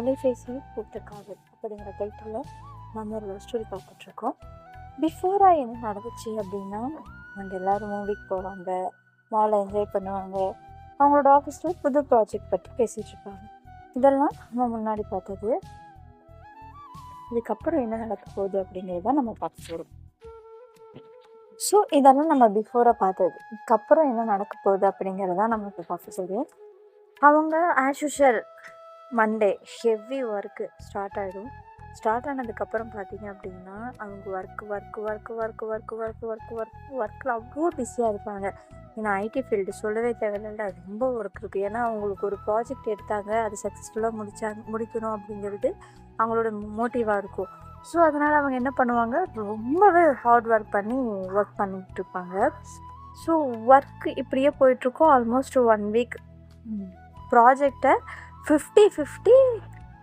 எலைஃபேசி பூத்த அப்படிங்கிற டைட்டில் நம்ம ஒரு லவ் ஸ்டோரி பார்த்துட்ருக்கோம். பிஃபோராக என்ன நடந்துச்சு அப்படின்னா அவங்க எல்லோரும் மூவிக்கு போவாங்க மாலை என்ஜாய் பண்ணுவாங்க. அவங்களோட ஆஃபீஸில் புது ப்ராஜெக்ட் பற்றி பேசிகிட்ருப்பாங்க இதெல்லாம் நம்ம முன்னாடி பார்த்தது. இதுக்கப்புறம் என்ன நடக்க போகுது அப்படிங்கிறத நம்ம பார்க்க போகிறோம் ஸோ இதெல்லாம் நம்ம பிஃபோராக பார்த்தது. இதுக்கப்புறம் என்ன நடக்க போகுது அப்படிங்கிறதான் நம்ம இப்போ பார்க்க சொல்லுவோம் அவங்க as usual Monday heavy work start ஆகிடும் ஸ்டார்ட் ஆனதுக்கப்புறம் பார்த்தீங்க அப்படின்னா அவங்க work work work work work work work work ஒர்க்கில் அவ்வளோ பிஸியாக இருப்பாங்க. ஏன்னா ஐடி ஃபீல்டு சொல்லவே தேவையில்ல. ரொம்ப ஒர்க் இருக்குது ஏன்னா அவங்களுக்கு ஒரு ப்ராஜெக்ட் எடுத்தாங்க. அது சக்ஸஸ்ஃபுல்லாக முடிச்சாங்க முடிக்கணும் அப்படிங்கிறது அவங்களோட மோட்டிவாக இருக்கும். ஸோ அதனால் அவங்க என்ன பண்ணுவாங்க? ரொம்பவே ஹார்ட் ஒர்க் பண்ணி ஒர்க் பண்ணிகிட்டு இருப்பாங்க. ஸோ ஒர்க் இப்படியே போயிட்டுருக்கோம் ஆல்மோஸ்ட் ஒன் வீக் ப்ராஜெக்டை ஃபிஃப்டி ஃபிஃப்டி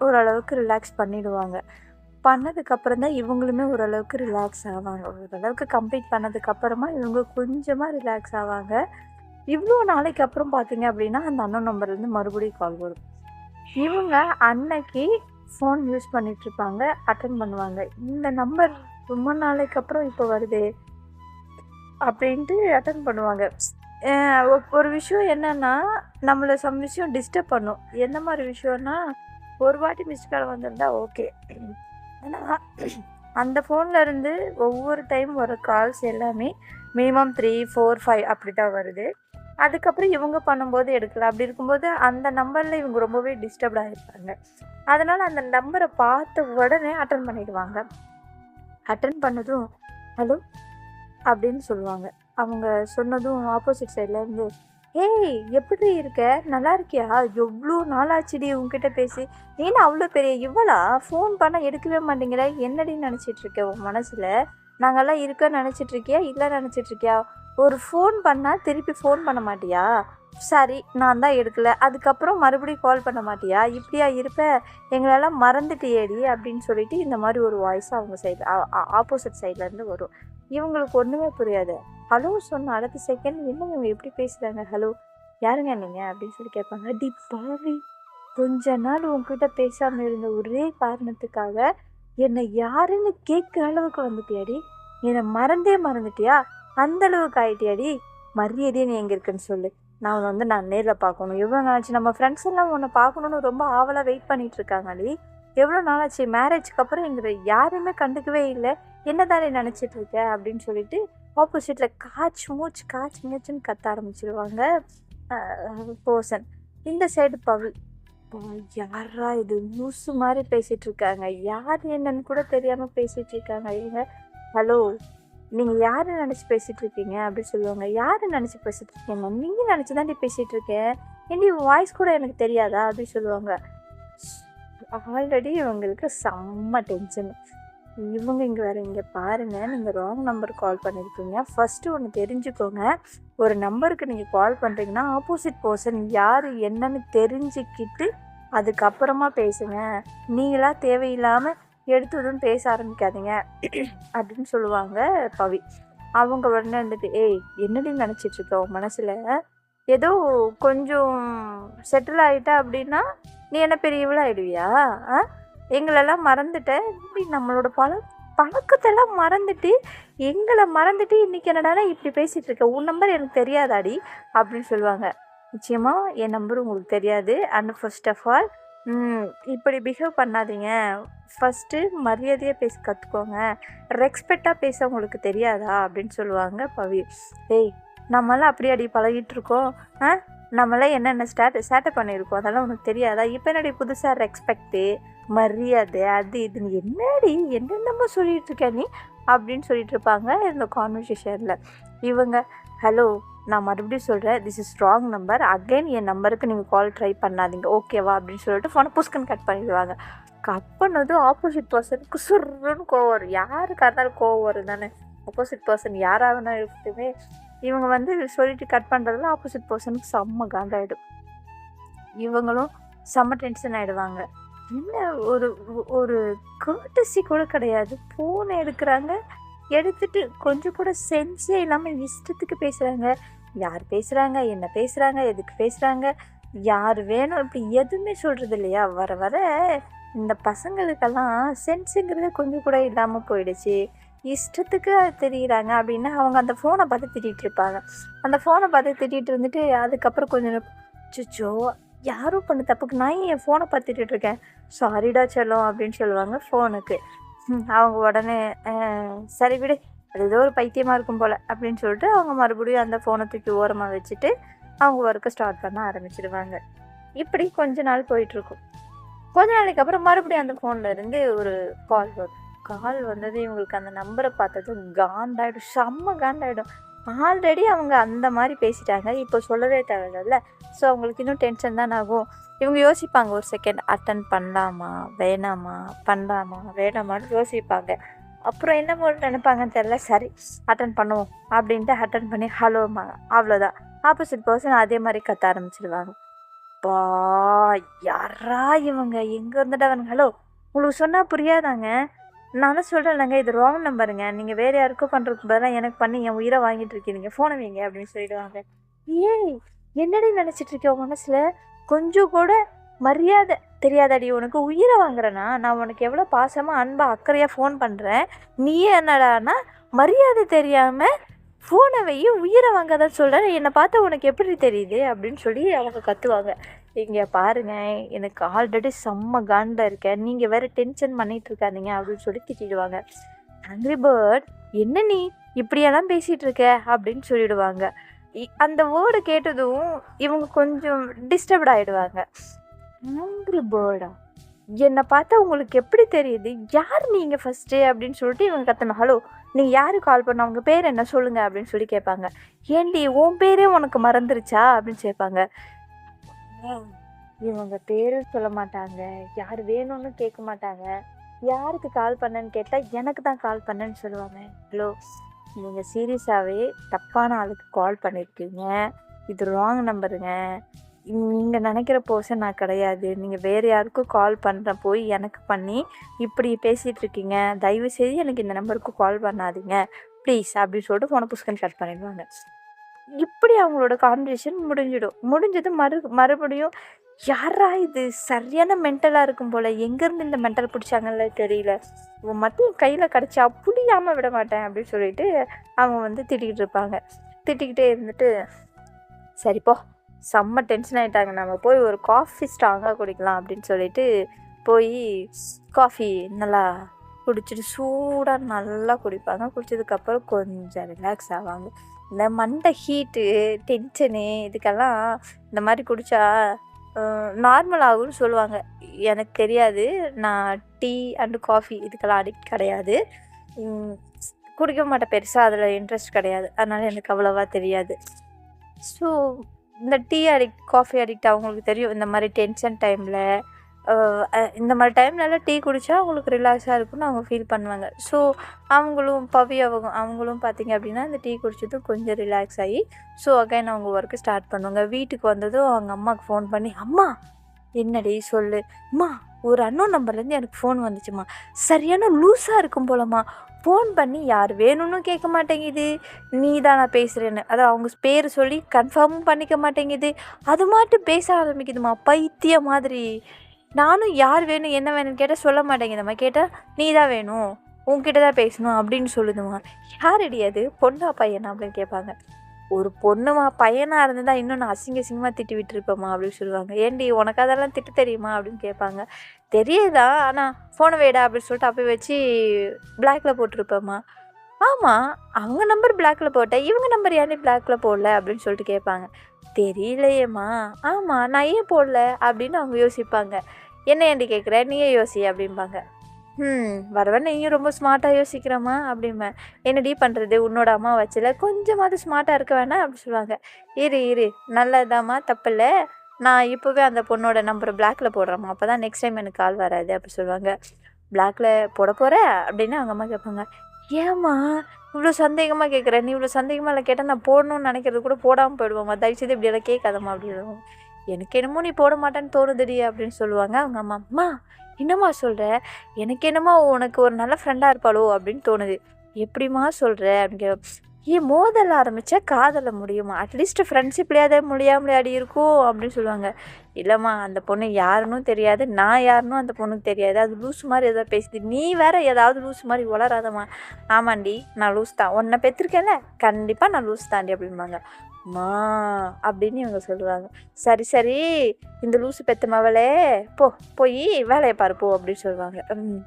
ஓரளவுக்கு ரிலாக்ஸ் பண்ணிவிடுவாங்க பண்ணதுக்கப்புறம் தான் இவங்களுமே ஓரளவுக்கு ரிலாக்ஸ் ஆவாங்க. ஓரளவுக்கு கம்ப்ளீட் பண்ணதுக்கப்புறமா இவங்க கொஞ்சமாக ரிலாக்ஸ் ஆவாங்க. இவ்வளோ நாளைக்கு அப்புறம் பார்த்தீங்க அப்படின்னா அந்த அண்ணன் நம்பர்லேருந்து மறுபடியும் கால் வரும். இவங்க அன்னைக்கு ஃபோன் யூஸ் பண்ணிகிட்ருப்பாங்க அட்டன் பண்ணுவாங்க. இந்த நம்பர் ரொம்ப நாளைக்கு அப்புறம் இப்போ வருதே அப்படின்ட்டு அட்டன் பண்ணுவாங்க. ஒரு விஷயம் என்னென்னா நம்மளை சம் விஷயம் டிஸ்டர்ப் பண்ணும். என்ன மாதிரி விஷயம்னா ஒரு வாட்டி மிஸ்ட் கால் வந்திருந்தா ஓகே ஆனால் அந்த ஃபோன்ல இருந்து ஒவ்வொரு டைம் வர கால்ஸ் எல்லாமே மினிமம் த்ரீ ஃபோர் ஃபைவ் அப்படி தான் வருது. அதுக்கப்புறம் இவங்க பண்ணும்போது எடுக்கலாம். அப்படி இருக்கும்போது அந்த நம்பரில் இவங்க ரொம்பவே டிஸ்டர்ப்டாக இருப்பாங்க அதனால் அந்த நம்பரை பார்த்த உடனே அட்டன் பண்ணிடுவாங்க. அட்டன் பண்ணதும் ஹலோ அப்படின்னு சொல்லுவாங்க. அவங்க சொன்னதும் ஆப்போசிட் சைட்லேருந்து ஏய் எப்படி இருக்க? நல்லா இருக்கியா? எவ்வளோ நாளாச்சுடி உங்ககிட்ட பேசி? நீனா அவ்வளோ பெரிய இவ்வளா ஃபோன் பண்ண எடுக்கவே மாட்டேங்கிற. என்னடி நினச்சிட்டு இருக்க உன் மனசில்? நாங்கள்லாம் இருக்க நினச்சிட்டு இருக்கியா இல்லை நினச்சிட்டு இருக்கியா ஒரு ஃபோன் பண்ணால் திருப்பி ஃபோன் பண்ண மாட்டியா? சரி நான் தான் எடுக்கல. அதுக்கப்புறம் மறுபடியும் கால் பண்ண மாட்டியா? இப்படியா இருப்ப? எங்களெல்லாம் ஏடி அப்படின்னு சொல்லிட்டு இந்த மாதிரி ஒரு வாய்ஸ் அவங்க சைடு ஆப்போசிட் சைட்லேருந்து வரும். இவங்களுக்கு ஒன்றுமே புரியாது. ஹலோ சொன்ன அடுத்த செகண்ட் என்ன இவங்க எப்படி பேசுகிறாங்க ஹலோ யாருங்க நீங்கள் அப்படின்னு சொல்லி கேட்பாங்க. டி பாவி கொஞ்ச நாள் உங்ககிட்ட பேசாமல் இருந்த ஒரே காரணத்துக்காக என்னை யாருன்னு கேட்குற அளவுக்கு வந்துட்டியாடி என்னை மறந்தே மறந்துட்டியா? அந்த அளவுக்கு ஆயிட்டியாடி மரியாதையே நீ எங்கே இருக்குன்னு சொல்லு. நான் உன்னை வந்து நான் நேரில் பார்க்கணும். எவ்வளோ நாளாச்சு? நம்ம ஃப்ரெண்ட்ஸ் எல்லாம் உன்னை பார்க்கணுன்னு ரொம்ப ஆவலாக வெயிட் பண்ணிட்டு இருக்காங்கடி எவ்வளோ நாளாச்சு? மேரேஜ்க்கு அப்புறம் எங்களை யாருமே கண்டுக்கவே இல்லை. என்ன தானே நினச்சிட்டு இருக்க? அப்படின்னு சொல்லிட்டு ஆப்போசிட்டில் காச்சு மூச்சு காச்சு மூச்சுன்னு கத்த ஆரம்பிச்சிருவாங்க. பர்சன் இந்த சைடு பவல். யாரா இது? லூசு மாதிரி பேசிகிட்டு இருக்காங்க. யார் என்னன்னு கூட தெரியாமல் பேசிகிட்டு இருக்காங்க. இவங்க ஹலோ நீங்கள் யார் நினச்சி பேசிகிட்டு இருக்கீங்க? அப்படின்னு சொல்லுவாங்க. யார் நினச்சி பேசிகிட்டு இருக்கீங்க நீங்கள் நினச்சி தான் பேசிகிட்டு இருக்கேன். ஏண்டி வாய்ஸ் கூட எனக்கு தெரியாதா? அப்படின்னு சொல்லுவாங்க. ஆல்ரெடி இவங்களுக்கு செம்ம டென்ஷன் இவங்க இங்கே வேற இங்கே பாருங்க. நீங்கள் ராங் நம்பருக்கு கால் பண்ணியிருக்கீங்க ஃபஸ்ட்டு ஒன்று தெரிஞ்சுக்கோங்க. ஒரு நம்பருக்கு நீங்கள் கால் பண்ணுறீங்கன்னா ஆப்போசிட் பர்சன் யார் என்னன்னு தெரிஞ்சுக்கிட்டு அதுக்கப்புறமா பேசுங்க. நீங்களா தேவையில்லாமல் எடுத்ததும் பேச ஆரம்பிக்காதீங்க. அப்படின்னு சொல்லுவாங்க பவி. அவங்க உடனே வந்துட்டு ஏய் என்னடி நினச்சிட்ருக்கோம் மனசில் ஏதோ கொஞ்சம் செட்டில் ஆகிட்டா அப்படின்னா நீ என்ன பெரிய இவ்வளோ ஆயிடுவியா ஆ? எங்களெல்லாம் மறந்துட்ட இப்படி நம்மளோட பழ பழக்கத்தெல்லாம் மறந்துட்டு எங்களை மறந்துட்டு இன்னைக்கு என்னடானா இப்படி பேசிகிட்டு இருக்க. உன் நம்பர் எனக்கு தெரியாதாடி அப்படின்னு சொல்லுவாங்க. நிச்சயமாக என் நம்பர் உங்களுக்கு தெரியாது. அண்ட் ஃபர்ஸ்ட் ஆஃப் ஆல் இப்படி பிஹேவ் பண்ணாதீங்க. ஃபஸ்ட்டு மரியாதையாக பேச கற்றுக்கோங்க ரெஸ்பெக்டாக பேச உங்களுக்கு தெரியாதா அப்படின்னு சொல்லுவாங்க பவி. ஏய் நம்மளாம் அப்படி அடி பழகிட்டு இருக்கோம். ஆ? நம்மளாம் என்னென்ன ஸ்டார்ட் சேட்டை பண்ணியிருக்கோம். அதெல்லாம் உனக்கு தெரியாதா? இப்போ என்னடி புதுசாக ரெஸ்பெக்ட்டு மரியாதை அது இதுன்னு என்னடி என்னென்னமோ சொல்லிட்டு இருக்க நீ? அப்படின்னு சொல்லிட்டு இருப்பாங்க இந்த கான்வர்சேஷனில் இவங்க ஹலோ நான் மறுபடியும் சொல்கிறேன் this is strong number again என் நம்பருக்கு நீங்கள் கால் ட்ரை பண்ணாதீங்க. ஓகேவா அப்படின்னு சொல்லிட்டு ஃபோனை புஸ்கன் கட் பண்ணிடுவாங்க. கட் பண்ணதும் ஆப்போசிட் பர்சனுக்கு சுருன்னு கோவம் வரும். யாருக்காக இருந்தாலும் கோவம் வரும் தானே? ஆப்போசிட் பர்சன் யாராக இருக்கட்டுமே. இவங்க வந்து சொல்லிட்டு கட் பண்ணுறதுல ஆப்போசிட் பர்சனுக்கு செம்ம காண்டாயிடும். இவங்களும் செம்ம டென்ஷன் ஆகிடுவாங்க என்ன ஒரு ஒரு courtesy கூட கிடையாது. ஃபோனை எடுக்கிறாங்க. எடுத்துட்டு கொஞ்சம் கூட சென்ஸே இல்லாமல் இஷ்டத்துக்கு பேசுகிறாங்க யார் பேசுகிறாங்க என்ன பேசுகிறாங்க எதுக்கு பேசுகிறாங்க யார் வேணும்? இப்படி எதுவுமே சொல்கிறது இல்லையா? வர வர இந்த பசங்களுக்கெல்லாம் சென்ஸுங்கிறது கொஞ்சம் கூட இல்லாமல் போயிடுச்சு. இஷ்டத்துக்கு தெரியுறாங்க அப்படின்னா அவங்க அந்த ஃபோனை பார்த்து திட்டிகிட்டு இருப்பாங்க. அந்த ஃபோனை பார்த்து திட்டிகிட்டு இருந்துட்டு அதுக்கப்புறம் கொஞ்சம் சுச்சோ யாரோ பண்ண தப்புக்கு நான் என் ஃபோனை பார்த்துட்டு இருக்கேன்? சாரிடா செல்லம் அப்படின்னு சொல்லுவாங்க ஃபோனுக்கு அவங்க உடனே சரி விடு அது ஏதோ ஒரு பைத்தியமாக இருக்கும் போல் அப்படின்னு சொல்லிட்டு அவங்க மறுபடியும் அந்த ஃபோனை தூக்கி ஓரமாக வச்சுட்டு அவங்க ஒர்க்கை ஸ்டார்ட் பண்ண ஆரம்பிச்சிடுவாங்க இப்படி கொஞ்ச நாள் போயிட்டுருக்கும். கொஞ்ச நாளைக்கு அப்புறம் மறுபடியும் அந்த ஃபோனில் இருந்து ஒரு கால் வரும். கால் வந்தது இவங்களுக்கு அந்த நம்பரை பார்த்தது காண்டாயிடும். செம்ம காண்டாயிடும். ஆல்ரெடி அவங்க அந்த மாதிரி பேசிட்டாங்க. இப்போ சொல்லவே தேவையில்ல. ஸோ அவங்களுக்கு இன்னும் டென்ஷன் தான் ஆகும். இவங்க யோசிப்பாங்க ஒரு செகண்ட் அட்டன் பண்ணலாமா? வேணாமா? பண்ணலாமா? வேணாமான்னு யோசிப்பாங்க. அப்புறம் என்ன போட்டு நினைப்பாங்கன்னு தெரில சரி அட்டன் பண்ணுவோம் அப்படின்ட்டு அட்டன் பண்ணி ஹலோமா அவ்வளோதான் ஆப்போசிட் பர்சன் அதே மாதிரி கத்த ஆரம்பிச்சிடுவாங்க பா யாரா இவங்க? எங்கே இருந்துட்டு ஹலோ உங்களுக்கு சொன்னால் புரியாதாங்க. நானும் சொல்கிறேன்லங்க இது ராங் நம்பருங்க நீங்கள் வேறு யாருக்கோ பண்ணுறதுக்கு பதிலாக எனக்கு பண்ணி என் உயிரை வாங்கிட்டு இருக்கீங்க. ஃபோனை வைங்க அப்படின்னு சொல்லிடுவாங்க. ஏய் என்னடி நினச்சிட்டு இருக்கேன் மனசில்? கொஞ்சம் கூட மரியாதை தெரியாதடி. உனக்கு உயிரை வாங்குறேனா? நான் உனக்கு எவ்வளோ பாசமாக அன்பாக அக்கறையாக ஃபோன் பண்ணுறேன் நீயே என்னடானா மரியாதை தெரியாமல் ஃபோனை வை உயிரை வாங்காதான் சொல்கிறேன் என்னை பார்த்தா உனக்கு எப்படி தெரியுது? அப்படின்னு சொல்லி அவங்க கத்துவாங்க. இங்கே பாருங்க எனக்கு ஆல்ரெடி செம்ம காண்டில் இருக்கேன் நீங்கள் வேறு டென்ஷன் பண்ணிகிட்டு இருக்காதீங்க அப்படின்னு சொல்லி திட்டிடுவாங்க. ஆங்க்ரி பேர்ட் என்ன நீ இப்படியெல்லாம் பேசிகிட்டு இருக்க? அப்படின்னு சொல்லிடுவாங்க. இ- அந்த வேர்டு கேட்டதும் இவங்க கொஞ்சம் டிஸ்டர்ப்ட் ஆகிடுவாங்க ஆங்கிரி பேர்டா என்னை பார்த்தா உங்களுக்கு எப்படி தெரியுது? யார் நீங்கள் ஃபஸ்ட்டு அப்படின்னு சொல்லிட்டு இவங்க கத்தணும் ஹலோ நீங்கள் யார் கால் பண்ண? உங்கள் பேர் என்ன? சொல்லுங்க அப்படின்னு சொல்லி கேட்பாங்க. ஏண்டி உன் பேரே உனக்கு மறந்துருச்சா? அப்படின்னு கேட்பாங்க. இவங்க பேரும் சொல்ல மாட்டாங்க. யார் வேணும்னு கேட்க மாட்டாங்க. யாருக்கு கால் பண்ணேன்னு கேட்டால் எனக்கு தான் கால் பண்ணேன்னு சொல்லுவாங்க. ஹலோ நீங்கள் சீரியஸாகவே தப்பான ஆளுக்கு கால் பண்ணியிருக்கீங்க இது ராங் நம்பருங்க நீங்கள் நினைக்கிற பர்சன் நான் கிடையாது. நீங்கள் வேறு யாருக்கும் கால் பண்ணுற போய் எனக்கு பண்ணி இப்படி பேசிகிட்டு இருக்கீங்க. தயவு செய்து எனக்கு இந்த நம்பருக்கு கால் பண்ணாதீங்க. ப்ளீஸ் அப்படின்னு சொல்லிட்டு ஃபோனை புஸ்கன் கட் பண்ணிடுவாங்க. இப்படி அவங்களோட கான்வர்சேஷன் முடிஞ்சிடும். முடிஞ்சது மறு மறுபடியும் யாரா இது? சரியான மென்டலாக இருக்கும் போல். எங்கேருந்து இந்த மென்டல் பிடிச்சாங்கல்ல தெரியல. இவன் மட்டும் கையில் கிடச்சா புளியாமல் விட மாட்டேன் அப்படின்னு சொல்லிட்டு அவங்க வந்து திட்டிக்கிட்டு இருப்பாங்க. திட்டிக்கிட்டே இருந்துட்டு சரிப்போ செம்ம டென்ஷன் ஆகிட்டாங்க நம்ம போய் ஒரு காஃபி ஸ்ட்ராங்காக குடிக்கலாம் அப்படின்னு சொல்லிட்டு போய் காஃபி நல்லா குடிச்சிட்டு சூடாக நல்லா குடிப்பாங்க. குடித்ததுக்கப்புறம் கொஞ்சம் ரிலாக்ஸ் ஆவாங்க. இந்த மண்டை ஹீட்டு டென்ஷனு இதுக்கெல்லாம் இந்த மாதிரி குடித்தா நார்மல் ஆகும்னு சொல்லுவாங்க. எனக்கு தெரியாது. நான் டீ அண்டு காஃபி இதுக்கெல்லாம் அடிக்ட் கிடையாது. குடிக்க மாட்டேன் பெருசாக அதில் இன்ட்ரெஸ்ட் கிடையாது. அதனால் எனக்கு அவ்வளோவா தெரியாது. ஸோ இந்த டீ அடிக்ட் காஃபி அடிக்ட் அவங்களுக்கு தெரியும். இந்த மாதிரி டென்ஷன் டைமில் இந்த மாதிரி டைம்லலாம் டீ குடித்தா அவங்களுக்கு ரிலாக்ஸாக இருக்கும்னு அவங்க ஃபீல் பண்ணுவாங்க. ஸோ அவங்களும் பவி அவங்க அவங்களும் பார்த்தீங்க அப்படின்னா இந்த டீ குடித்ததும் கொஞ்சம் ரிலாக்ஸ் ஆகி ஸோ அகைன் அவங்க ஒர்க்கு ஸ்டார்ட் பண்ணுவாங்க. வீட்டுக்கு வந்ததும் அவங்க அம்மாவுக்கு ஃபோன் பண்ணி அம்மா என்னடி சொல்லு? அம்மா ஒரு அன்னோன் நம்பர்லேருந்து எனக்கு ஃபோன் வந்துச்சுமா? சரியான லூஸாக இருக்கும் போலம்மா. ஃபோன் பண்ணி யார் வேணும்னு கேட்க மாட்டேங்குது. நீ தான் நான் பேசுகிறேன்னு அதை அவங்க பேர் சொல்லி கன்ஃபார்மும் பண்ணிக்க மாட்டேங்குது. அது மட்டும் பேச ஆரம்பிக்குதுமா பைத்திய மாதிரி. நானும் யார் வேணும் என்ன வேணும்னு கேட்டால் சொல்ல மாட்டேங்குதும்மா. கேட்டால் நீ தான் வேணும். உங்ககிட்ட தான் பேசணும் அப்படின்னு சொல்லுதுமா யார் அது? பொண்ணா பையனா அப்படின்னு கேட்பாங்க. ஒரு பொண்ணுமா பையனாக இருந்ததா இன்னும் நான் அசிங்க அசிங்கமாக திட்டி விட்டுருப்பேம்மா அப்படின்னு சொல்லுவாங்க. ஏண்டி உனக்கு அதெல்லாம் திட்டு தெரியுமா அப்படின்னு கேட்பாங்க. தெரியுதா? ஆனால் ஃபோனை வேடா அப்படின்னு சொல்லிட்டு அப்போ வச்சு பிளாக்ல போட்டிருப்பேம்மா. ஆமாம் அவங்க நம்பர் பிளாக்ல போட்டேன் இவங்க நம்பர் ஏன்டி பிளாக்ல போடல? அப்படின்னு சொல்லிட்டு கேட்பாங்க. தெரியலையேம்மா. ஆமாம் நான் ஏன் போடல? அப்படின்னு அவங்க யோசிப்பாங்க. என்ன ஏண்டி கேட்குற நீயே யோசி அப்படிம்பாங்க. ம் வரவன் நீயும் ரொம்ப ஸ்மார்ட்டாக யோசிக்கிறம்மா அப்படிம்பேன் என்னடி பண்ணுறது உன்னோட அம்மா வச்சல கொஞ்சமாவது ஸ்மார்ட்டாக இருக்க வேணாம் அப்படி சொல்லுவாங்க. இரு இரு. நல்லதாம்மா தப்பில்லை. நான் இப்போவே அந்த பொண்ணோட நம்பரை பிளாக்ல போடுறேம்மா. அப்போ தான் நெக்ஸ்ட் டைம் எனக்கு கால் வராது அப்படி சொல்லுவாங்க. பிளாக்ல போட போகிற அப்படின்னு அவங்க அம்மா கேட்பாங்க. ஏம்மா இவ்வளோ சந்தேகமாக கேட்குற நீ இவ்வளோ சந்தேகமாக இல்லை கேட்டால் நான் போடணும்னு நினைக்கிறது கூட போடாமல் போயிடுவோம்மா. தயவுசெய்து இப்படி எல்லாம் கேட்காதம்மா அப்படின்னு. எனக்கு என்னமோ நீ போட மாட்டேன்னு தோணுதுடி அப்படின்னு சொல்லுவாங்க அவங்க அம்மா. அம்மா என்னம்மா சொல்கிற எனக்கு என்னமோ உனக்கு ஒரு நல்ல ஃப்ரெண்டாக இருப்பாளோ அப்படின்னு தோணுது. எப்படிம்மா சொல்கிற அப்படின்னு ஏன் மோதல் ஆரம்பித்தா காதலை முடியுமா? அட்லீஸ்ட் ஃப்ரெண்ட்ஷிப்லேயாவது முடியாமலையாடி இருக்கும் அப்படின்னு சொல்லுவாங்க. இல்லைம்மா அந்த பொண்ணு யாருன்னு தெரியாது நான் யாருன்னு அந்த பொண்ணுக்கு தெரியாது. அது லூஸ் மாதிரி எதாவது பேசுது. நீ வேற ஏதாவது லூஸ் மாதிரி வளராதம்மா ஆமாண்டி நான் லூஸ் தான். உன்னை பெற்றிருக்கேன்ல கண்டிப்பாக நான் லூஸ் தாண்டி அப்படிம்பாங்க. மா அப்படின்னு இவங்க சொல்லுவாங்க. சரி சரி இந்த லூசு பெத்த மவளே போ போய் வேலையை பாரு போ அப்படின்னு சொல்லுவாங்க. ம்.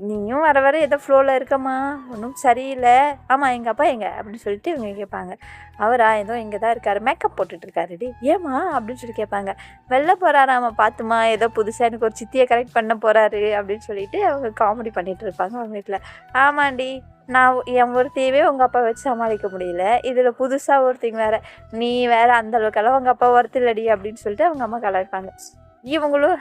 நீயும் வர வர ஏதோ ஃப்ளோவில் இருக்கம்மா. ஒன்றும் சரியில்லை. ஆமாம் எங்கள் அப்பா எங்க? அப்படின்னு சொல்லிட்டு இவங்க கேட்பாங்க. அவரா ஏதோ இங்கே தான் இருக்காரு. மேக்கப் போட்டுட்டு இருக்காருடி. ஏம்மா? அப்படின்னு சொல்லி கேட்பாங்க. வெளில போகிறாராம பார்த்துமா ஏதோ புதுசாக எனக்கு ஒரு சித்தியை கரெக்ட் பண்ண போகிறாரு அப்படின்னு சொல்லிட்டு அவங்க காமெடி பண்ணிகிட்டு இருப்பாங்க அவங்க வீட்டில் ஆமாண்டி நான் என் ஒருத்தையவே உங்கள் அப்பா வச்சு சமாளிக்க முடியல. இதில் புதுசாக ஒருத்திங்க வேறு. நீ வேறு அந்தளவுக்கெல்லாம் உங்கள் அப்பா ஒருத்தில்லடி அப்படின்னு சொல்லிட்டு அவங்க அம்மா கலாய்ப்பாங்க. இவங்களும்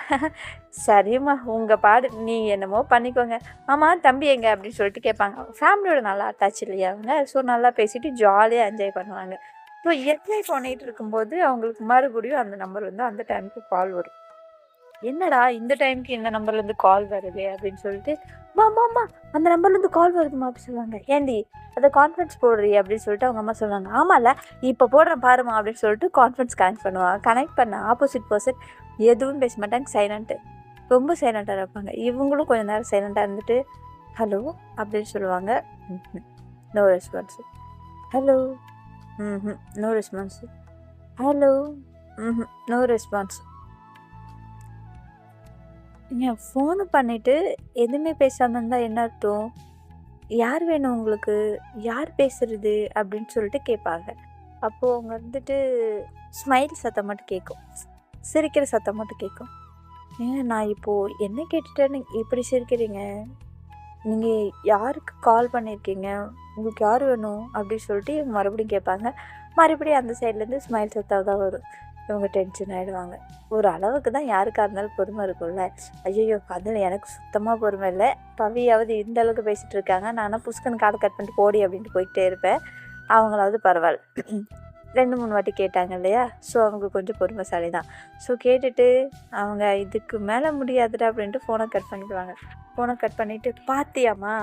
சரிம்மா உங்கள் பாடு நீ என்னமோ பண்ணிக்கோங்க. ஆமாம் தம்பி எங்க? அப்படின்னு சொல்லிட்டு கேட்பாங்க. ஃபேமிலியோட நல்லா அட்டாச் இல்லையா அவங்க? ஸோ நல்லா பேசிட்டு ஜாலியாக என்ஜாய் பண்ணுவாங்க. ஸோ என்ஜாய் பண்ணிட்டு இருக்கும்போது அவங்களுக்கு மறுபடியும் அந்த நம்பர் வந்து அந்த டைமுக்கு கால் வரும். என்னடா இந்த டைமுக்கு இந்த நம்பர்லேருந்து கால் வருது? அப்படின்னு சொல்லிட்டு மாமா அம்மா அந்த நம்பர்லேருந்து கால் வருதுமா அப்படி சொல்லுவாங்க. ஏண்டி அதை கான்ஃபரன்ஸ் போடுறீ அப்படின்னு சொல்லிட்டு அவங்க அம்மா சொல்லுவாங்க. ஆமாம்ல இப்போ போடுறேன் பாருமா அப்படின்னு சொல்லிட்டு கான்ஃபரன்ஸ் கனெக்ட் பண்ணுவாங்க கனெக்ட் பண்ண ஆப்போசிட் பர்சன் எதுவும் பேச மாட்டாங்க சைலண்ட்டு ரொம்ப சைலண்ட்டாக இருப்பாங்க. இவங்களும் கொஞ்ச நேரம் சைலண்ட்டாக இருந்துட்டு ஹலோ அப்படின்னு சொல்லுவாங்க. No response hello hmm no response hello hmm no response நீங்கள் ஃபோனு பண்ணிவிட்டு எதுவுமே பேசாமல் இருந்தால் என்ன அர்த்தம்? யார் வேணும் உங்களுக்கு? யார் பேசுறது? அப்படின்னு சொல்லிட்டு கேட்பாங்க. அப்போது அவங்க வந்துட்டு ஸ்மைல் சத்தம் மட்டும் கேட்கும் சிரிக்கிற சத்தம் மட்டும் கேட்கும் ஏங்க நான் இப்போது என்ன கேட்டுட்டேன்னு இப்படி சிரிக்கிறீங்க? நீங்கள் யாருக்கு கால் பண்ணியிருக்கீங்க உங்களுக்கு யார் வேணும்? அப்படின்னு சொல்லிட்டு இவங்க மறுபடியும் கேட்பாங்க. மறுபடியும் அந்த சைட்லேருந்து ஸ்மைல் சத்தாக தான் வரும். இவங்க டென்ஷன் ஆகிடுவாங்க ஒரு அளவுக்கு தான் யாருக்காக இருந்தாலும் பொறுமை இருக்கும்ல. ஐயோ அதில் எனக்கு சுத்தமாக பொறுமை இல்லை. பவியாவது இந்த அளவுக்கு பேசிகிட்டு இருக்காங்க. நானும் புஷ்கன் காலை கட் பண்ணிட்டு போடி அப்படின்ட்டு போயிட்டே இருப்பேன். அவங்களாவது பரவாயில்ல. ரெண்டு மூணு வாட்டி கேட்டாங்க இல்லையா? ஸோ அவங்க கொஞ்சம் பொறுமைசாலி தான் ஸோ கேட்டுட்டு அவங்க இதுக்கு மேலே முடியாதுடா அப்படின்ட்டு ஃபோனை கட் பண்ணிடுவாங்க. ஃபோனை கட் பண்ணிவிட்டு பார்த்தியாம்மா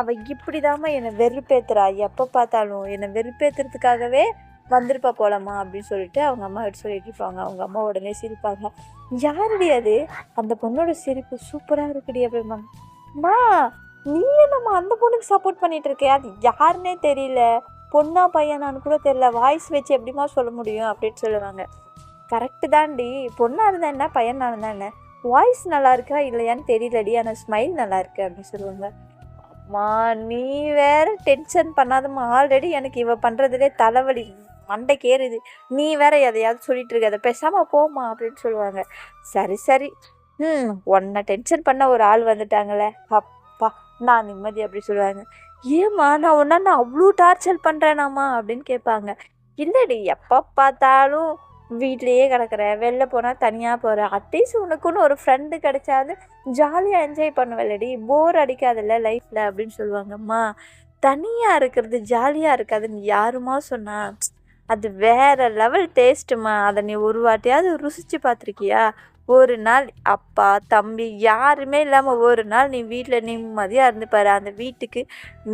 அவள் இப்படி தாம்மா என்னை வெறுப்பேத்துறா. எப்போ பார்த்தாலும் என்னை வெறுப்பேத்துறதுக்காகவே வந்திருப்பா போலாமா அப்படின்னு சொல்லிட்டு அவங்க அம்மா கிட்ட சொல்லிட்டு இருப்பாங்க. அவங்க அம்மா உடனே சிரிப்பாங்க. யாருடி அது? அந்த பொண்ணோட சிரிப்பு சூப்பராக இருக்குடி அப்படிம்பாங்க அம்மா நீ என்னம்மா அந்த பொண்ணுக்கு சப்போர்ட் பண்ணிட்டு இருக்கே? அது யாருன்னே தெரியல. பொண்ணா பையனான்னு கூட தெரில வாய்ஸ் வச்சு எப்படிமா சொல்ல முடியும் அப்படின்னு சொல்லுவாங்க. கரெக்டு தான்டி. பொண்ணாக இருந்தா என்ன? பையனாக இருந்தா என்ன? வாய்ஸ் நல்லா இருக்கா இல்லையான்னு தெரியலடி. ஆனால் ஸ்மைல் நல்லா இருக்கு அப்படின்னு சொல்லுவாங்க. அம்மா நீ வேற டென்ஷன் பண்ணாதம்மா. ஆல்ரெடி எனக்கு இவ பண்ணுறதுலே தலைவலி மண்டைக்கு ஏறுது நீ வேற எதையாவது சொல்லிட்டு இருக்க. அதை பேசாமல் போமா அப்படின்னு சொல்லுவாங்க. சரி சரி. ம் உன்னை டென்ஷன் பண்ண ஒரு ஆள் வந்துட்டாங்களே. அப்பா நான் நிம்மதி அப்படி சொல்லுவாங்க. ஏம்மா நான் ஒன்றா நான் அவ்வளோ டார்ச்சர் பண்ணுறேனாம்மா அப்படின்னு கேட்பாங்க. இல்லடி எப்போ பார்த்தாலும் வீட்லேயே கிடக்குற வெளில போனால் தனியாக போகிற அட்லீஸ்ட் உனக்குன்னு ஒரு ஃப்ரெண்டு கிடைச்சாது ஜாலியாக என்ஜாய் பண்ணுவேன்லடி போர் அடிக்காதில்ல லைஃப்பில் அப்படின்னு சொல்லுவாங்கம்மா. தனியாக இருக்கிறது ஜாலியாக இருக்காதுன்னு யாருமா சொன்னா? அது வேற லெவல் டேஸ்ட்டுமா அதை நீ ஒரு வாட்டியாவது ருசிச்சு பார்த்துருக்கியா ஒரு நாள் அப்பா தம்பி யாருமே இல்லாமல் ஒரு நாள் நீ வீட்டில் நிம்மதியாக இருந்து பாரு. அந்த வீட்டுக்கு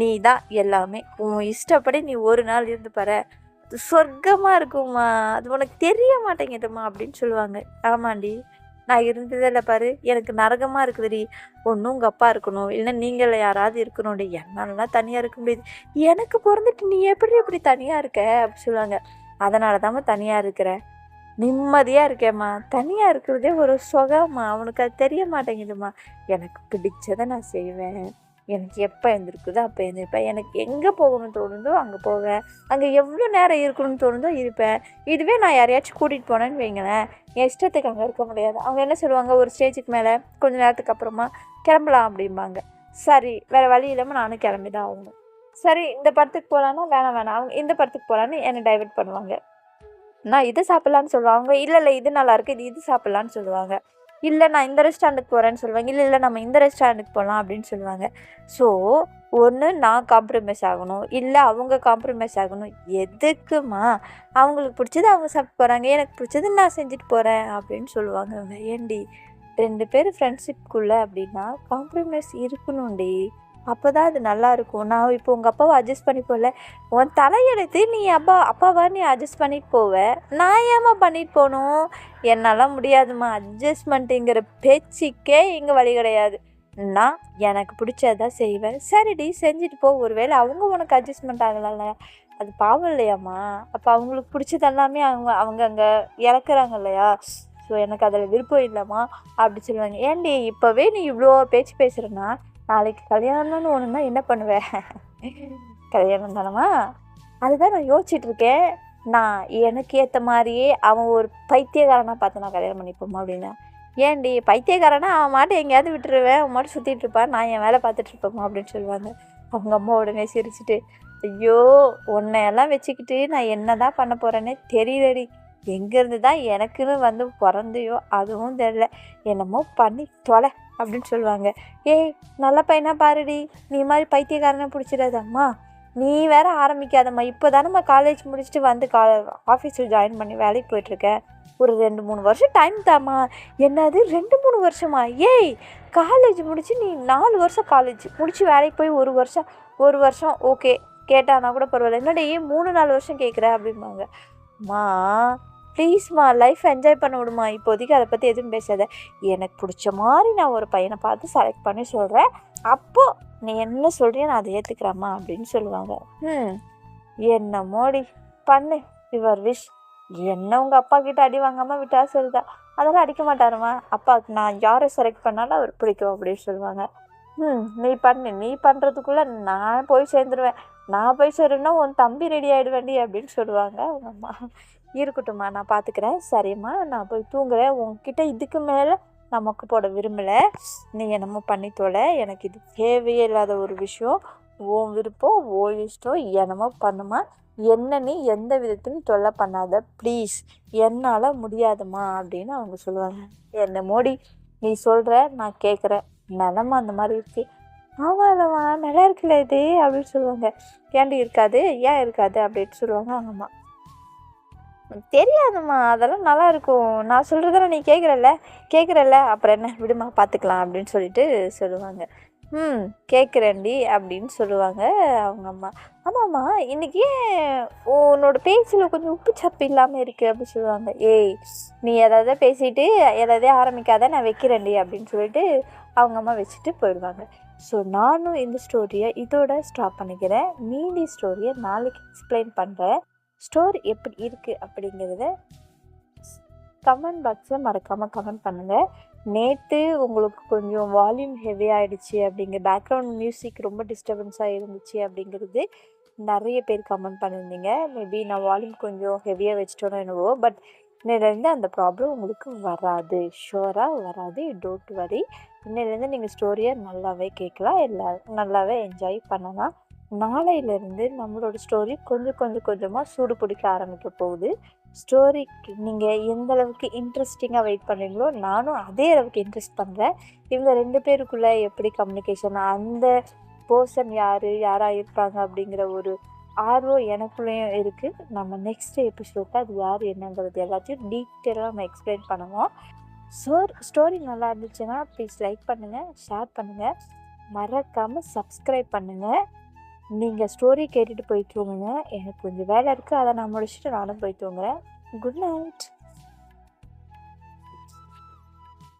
நீ தான் எல்லாமே. உன் இஷ்டப்படி நீ ஒரு நாள் இருந்து பாரு. அது சொர்க்கமாக இருக்கும்மா. அது உனக்கு தெரிய மாட்டேங்குதும்மா அப்படின்னு சொல்லுவாங்க. ஆமாண்டி. நான் இருந்ததில் பாரு எனக்கு நரகமாக இருக்குதுடி. ஒன்றும் உங்கள் அப்பா இருக்கணும் இல்லை நீங்கள் யாராவது இருக்கணும்டி. என்னாலலாம் தனியாக இருக்க முடியாது. எனக்கு பிறந்துட்டு நீ எப்படி இப்படி தனியாக இருக்க? அப்படி சொல்லுவாங்க. அதனால தாம்மா தனியாக இருக்கிறேன் நிம்மதியாக இருக்கேம்மா. தனியாக இருக்கிறதே ஒரு சுகம்மா. அவனுக்கு அது தெரிய மாட்டேங்குதும்மா. எனக்கு பிடிச்சதை நான் செய்வேன். எனக்கு எப்போ எழுந்திருக்குதோ அப்போ எழுந்திருப்பேன். எனக்கு எங்கே போகணும்னு தோணுதோ அங்கே போவேன். அங்கே எவ்வளோ நேரம் இருக்கணும்னு தோணுதோ இருப்பேன். இதுவே நான் யாரையாச்சும் கூட்டிகிட்டு போனேன்னு வைங்களேன். என் இஷ்டத்துக்கு அங்கே இருக்க முடியாது. அவங்க என்ன சொல்லுவாங்க? ஒரு ஸ்டேஜுக்கு மேலே கொஞ்ச நேரத்துக்கு அப்புறமா கிளம்பலாம் அப்படிம்பாங்க. சரி வேறு வழி இல்லாமல் நானும் கிளம்பி தான் ஆகணும். சரி இந்த படத்துக்கு போகலான்னா வேணாம் வேணாம். அவங்க இந்த படத்துக்கு போகலான்னு என்னை டைவெர்ட் பண்ணுவாங்க. நான் இது சாப்பிட்லான்னு சொல்லுவாங்க. இல்லை இல்லை இது நல்லாயிருக்கு இது இது சாப்பிட்லான்னு சொல்லுவாங்க. இல்லை நான் இந்த ரெஸ்டாரண்ட்டுக்கு போகிறேன்னு சொல்லுவாங்க. இல்லை இல்லை நம்ம இந்த ரெஸ்டாரண்ட்டுக்கு போகலாம் அப்படின்னு சொல்லுவாங்க. ஸோ ஒன்று நான் காம்ப்ரமைஸ் ஆகணும். இல்லை அவங்க காம்ப்ரமைஸ் ஆகணும். எதுக்குமா? அவங்களுக்கு பிடிச்சது அவங்க சாப்பிட்டு போகிறாங்க எனக்கு பிடிச்சது நான் செஞ்சுட்டு போகிறேன் அப்படின்னு சொல்லுவாங்க அவங்க. ஏண்டி? ரெண்டு பேரும் ஃப்ரெண்ட்ஷிப்குள்ளே அப்படின்னா காம்ப்ரமைஸ் இருக்கணும்டி. அப்போ தான் அது நல்லாயிருக்கும் நான் இப்போ உங்கள் அப்பாவை அட்ஜஸ்ட் பண்ணி போகல உன் தலையெடுத்து நீ அப்பா அப்பாவா நீ அட்ஜஸ்ட் பண்ணிட்டு போவ? நான் ஏம்மா பண்ணிட்டு போகணும்? என்னால் முடியாதும்மா. அட்ஜஸ்ட்மெண்ட்டுங்கிற பேச்சுக்கே இங்கே வழி கிடையாது. நான் எனக்கு பிடிச்சதான் செய்வேன். சரிடி செஞ்சுட்டு போ. ஒருவேளை அவங்க உனக்கு அட்ஜஸ்ட்மெண்ட் ஆகலாம்ல அது பாவம் இல்லையாம்மா. அப்போ அவங்களுக்கு பிடிச்சது எல்லாமே அவங்க அவங்க அங்கே இறக்குறாங்க இல்லையா? ஸோ எனக்கு அதில் விருப்பம் இல்லைம்மா. அப்படி சொல்லுவாங்க. ஏன்டி இப்போவே நீ இவ்வளோ பேச்சு பேசுகிறேன்னா நாளைக்கு கல்யாணம்னு ஒன்றுனா என்ன பண்ணுவேன்? கல்யாணம் தானமா அதுதான் நான் யோசிச்சுட்டு இருக்கேன் நான் எனக்கு ஏற்ற மாதிரியே அவன் ஒரு பைத்தியக்காரனாக பார்த்து நான் கல்யாணம் பண்ணிப்போமா அப்படின்னா. ஏன்டி பைத்தியக்காரனா? அவன் மாட்டை எங்கேயாவது விட்டுருவேன். அவன் மாட்டை சுற்றிட்டு இருப்பான். நான் என் வேலை பார்த்துட்டு இருப்போமா அப்படின்னு சொல்லுவாங்க. அவங்க அம்மா உடனே சிரிச்சிட்டு ஐயோ உன்னையெல்லாம் வச்சுக்கிட்டு நான் என்ன தான் பண்ண போகிறேன்னே தெரியலடி. எங்கேருந்து தான் எனக்குன்னு வந்து பிறந்தையோ அதுவும் தெரில என்னமோ பண்ணி தொலை. அப்படின்னு சொல்லுவாங்க. ஏய் நல்ல பையனா பாருடி. நீ மாதிரி பைத்தியக்காரனை பிடிச்சிடாதம்மா. நீ வேற ஆரம்பிக்காதம்மா. இப்போ தானம்மா காலேஜ் முடிச்சுட்டு வந்து கா ஆஃபீஸில் ஜாயின் பண்ணி வேலைக்கு போயிட்டுருக்கேன் ஒரு ரெண்டு மூணு வருஷம் டைம் தாம்மா. என்னது? ரெண்டு மூணு வருஷமா? ஏய் காலேஜ் முடிச்சு நீ நாலு வருஷம் காலேஜ் முடிச்சு வேலைக்கு போய் ஒரு வருஷம் ஒரு வருஷம் ஓகே கேட்டானா கூட பரவாயில்ல. என்னடி மூணு நாலு வருஷம் கேட்குற அப்படிம்பாங்க. மா ப்ளீஸ்மா லைஃப் என்ஜாய் பண்ண விடுமா? இப்போதைக்கு அதை பற்றி எதுவும் பேசாத. எனக்கு பிடிச்ச மாதிரி நான் ஒரு பையனை பார்த்து செலக்ட் பண்ணி சொல்கிறேன் அப்போது நீ என்ன சொல்கிறியோ நான் அதை ஏற்றுக்கிறேம்மா அப்படின்னு சொல்லுவாங்க. ம் என்ன மோடி பண்ணு. யுவர் விஷ் என்ன உங்கள் அப்பா கிட்ட அடி வாங்காமல் விட்டா சொல்லுதா? அதெல்லாம் அடிக்க மாட்டாருமா? அப்பாவுக்கு நான் யாரை செலக்ட் பண்ணாலும் அவர் பிடிக்கும் அப்படின்னு சொல்லுவாங்க. ம் நீ பண்ணு. நீ பண்ணுறதுக்குள்ளே நான் போய் சேர்ந்துருவேன். நான் போய் சேருன்னா உன் தம்பி ரெடி ஆகிடுவேண்டி அப்படின்னு சொல்லுவாங்க அவங்க அம்மா. இருக்கட்டும்மா நான் பார்த்துக்கிறேன் சரிம்மா நான் போய் தூங்குறேன். உங்ககிட்ட இதுக்கு மேலே நமக்கு போட விரும்பலை. நீ என்னமோ பண்ணி தொலை. எனக்கு இது தேவையே இல்லாத ஒரு விஷயம். உன் விருப்பம் ஓ இஷ்டம் என்னமோ பண்ணுமா என்ன நீ எந்த விதத்திலும் தொல்லை பண்ணாத. ப்ளீஸ் என்னால் முடியாதும்மா அப்படின்னு அவங்க சொல்லுவாங்க. என்ன மோடி நீ சொல்கிற நான் கேட்குறேன் நிலமை அந்த மாதிரி இருக்கு. ஆமாம் இல்லைம்மா நல்லா இருக்குல்ல இது அப்படின்னு சொல்லுவாங்க. ஏன்டி இருக்காது? ஏன் இருக்காது? அப்படின்னு சொல்லுவாங்க அவங்க அம்மா. தெரியாதும்மா அதெல்லாம் நல்லா இருக்கும் நான் சொல்கிறதெல்லாம் நீ கேட்குறல்ல கேட்குறல்ல அப்புறம் என்ன? விடுமா பார்த்துக்கலாம் அப்படின்னு சொல்லிட்டு சொல்லுவாங்க. ம் கேட்குறேன்டி அப்படின்னு சொல்லுவாங்க அவங்க அம்மா. ஆமாம்மா இன்றைக்கி உன்னோட பேச்சில் கொஞ்சம் உப்பு சப்பு இல்லாமல் இருக்குது அப்படின்னு சொல்லுவாங்க. ஏய் நீ எதாவது பேசிட்டு எதாவது ஆரம்பிக்காத நான் வைக்கிறேன்டி அப்படின்னு சொல்லிட்டு அவங்க அம்மா வச்சுட்டு போயிடுவாங்க. ஸோ நானும் இந்த ஸ்டோரியை இதோட ஸ்டாப் பண்ணிக்கிறேன். மீதி ஸ்டோரியை நாளைக்கு எக்ஸ்பிளைன் பண்ணுறேன் ஸ்டோரி எப்படி இருக்குது அப்படிங்கிறத கமெண்ட் பாக்ஸில் மறக்காமல் கமெண்ட் பண்ணுங்கள் நேற்று உங்களுக்கு கொஞ்சம் வால்யூம் ஹெவி ஆகிடுச்சி அப்படிங்கிற பேக்ரவுண்ட் மியூசிக் ரொம்ப டிஸ்டர்பன்ஸாக இருந்துச்சு அப்படிங்கிறது நிறைய பேர் கமெண்ட் பண்ணியிருந்தீங்க. மேபி நான் வால்யூம் கொஞ்சம் ஹெவியாக வச்சிட்டோன்னு என்னவோ பட் இன்னிலேருந்து அந்த ப்ராப்ளம் உங்களுக்கு வராது. ஷுவராக வராது டோன்ட் வரி இன்னிலேருந்து நீங்கள் ஸ்டோரியை நல்லாவே கேட்கலாம் எல்லா நல்லாவே என்ஜாய் பண்ணலாம். நாளையிலேருந்து நம்மளோட ஸ்டோரி கொஞ்சம் கொஞ்சம் கொஞ்சமாக சூடு பிடிக்க ஆரம்பிக்க போகுது. ஸ்டோரிக்கு நீங்கள் எந்த அளவுக்கு இன்ட்ரெஸ்டிங்காக வெயிட் பண்ணுறீங்களோ நானும் அதே அளவுக்கு இன்ட்ரெஸ்ட் பண்ணுறேன் இவங்க ரெண்டு பேருக்குள்ளே எப்படி கம்யூனிகேஷன் அந்த பர்சன் யார் யாராக இருப்பாங்க அப்படிங்கிற ஒரு ஆர்வம் எனக்குள்ளேயும் இருக்குது நம்ம நெக்ஸ்ட் எபிசோடில் அது யார் என்னங்கிறது எல்லாத்தையும் டீட்டெயிலாக நம்ம எக்ஸ்பிளைன் பண்ணுவோம். ஸோ ஸ்டோரி நல்லா இருந்துச்சுன்னா ப்ளீஸ் லைக் பண்ணுங்கள் ஷேர் பண்ணுங்கள் மறக்காமல் சப்ஸ்கிரைப் பண்ணுங்கள் நீங்கள் ஸ்டோரி கேட்டுட்டு போய் தூங்குங்க. எனக்கு கொஞ்சம் வேலை இருக்குது அதை நான் முடிச்சுட்டு நானும் போய் தூங்குறேன். Good night